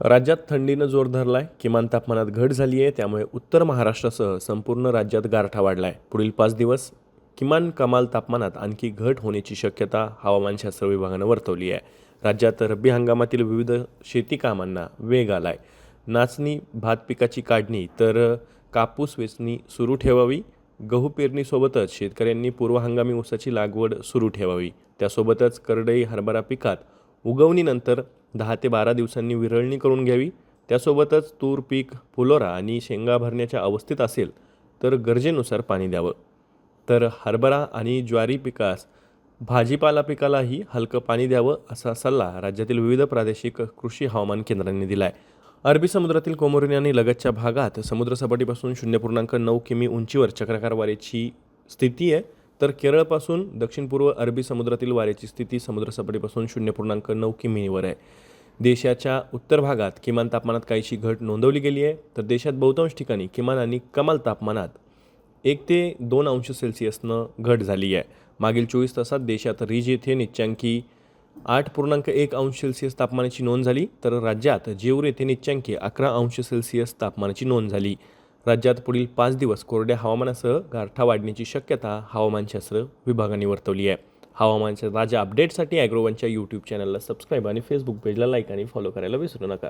राज्यात थंडीनं जोर धरलाय किमान तापमानात घट झाली आहे त्यामुळे उत्तर महाराष्ट्रासह संपूर्ण राज्यात गारठा वाढलाय. पुढील पाच दिवस किमान कमाल तापमानात आणखी घट होण्याची शक्यता हवामानशास्त्र विभागानं वर्तवली आहे राज्यात रब्बी हंगामातील विविध शेती कामांना वेग आलाय. नाचणी भात पिकाची काढणी तर कापूस वेचणी सुरू ठेवावी. गहू पेरणीसोबतच शेतकऱ्यांनी पूर्व हंगामी ऊसाची लागवड सुरू ठेवावी. त्यासोबतच करडई हरभरा पिकात उगवणीनंतर दहा ते बारा दिवसांनी विरळणी करून घ्यावी. त्यासोबतच तूर पीक फुलोरा आणि शेंगा भरण्याच्या अवस्थेत असेल तर गरजेनुसार पाणी द्यावं. तर हरभरा आणि ज्वारी पिकास भाजीपाला पिकालाही हलकं पाणी द्यावं असा सल्ला राज्यातील विविध प्रादेशिक कृषी हवामान केंद्रांनी दिला आहे अरबी समुद्रातील कोमोरिनी आणि लगतच्या भागात समुद्रसपाटीपासून शून्य पूर्णांक नऊ किमी उंचीवर चक्राकार वारेची स्थिती आहे. तर केरळपासून दक्षिण पूर्व अरबी समुद्रातील वाऱ्याची स्थिती समुद्रसपाटीपासून शून्य पूर्णांक नऊ किमीवर आहे. देशाच्या उत्तर भागात किमान तापमानात काहीशी घट नोंदवली गेली आहे तर देशात बहुतांश ठिकाणी किमान आणि कमाल तापमानात एक ते दोन अंश सेल्सिअसनं घट झाली आहे. मागील चोवीस तासात देशात रिज येथे निच्चांकी आठ पूर्णांक एक अंश सेल्सिअस तापमानाची नोंद झाली तर राज्यात जेऊर येथे निच्चांकी अकरा अंश सेल्सिअस तापमानाची नोंद झाली. राज्यात पुढील पाच दिवस कोरड्या हवामानासह गारठा वाढण्याची शक्यता हवामानशास्त्र विभागाने वर्तवली आहे. हवामानच्या ताज्या अपडेटसाठी ॲग्रोवनच्या यूट्यूब चॅनलला सबस्क्राईब आणि फेसबुक पेजला लाईक आणि फॉलो करायला विसरू नका.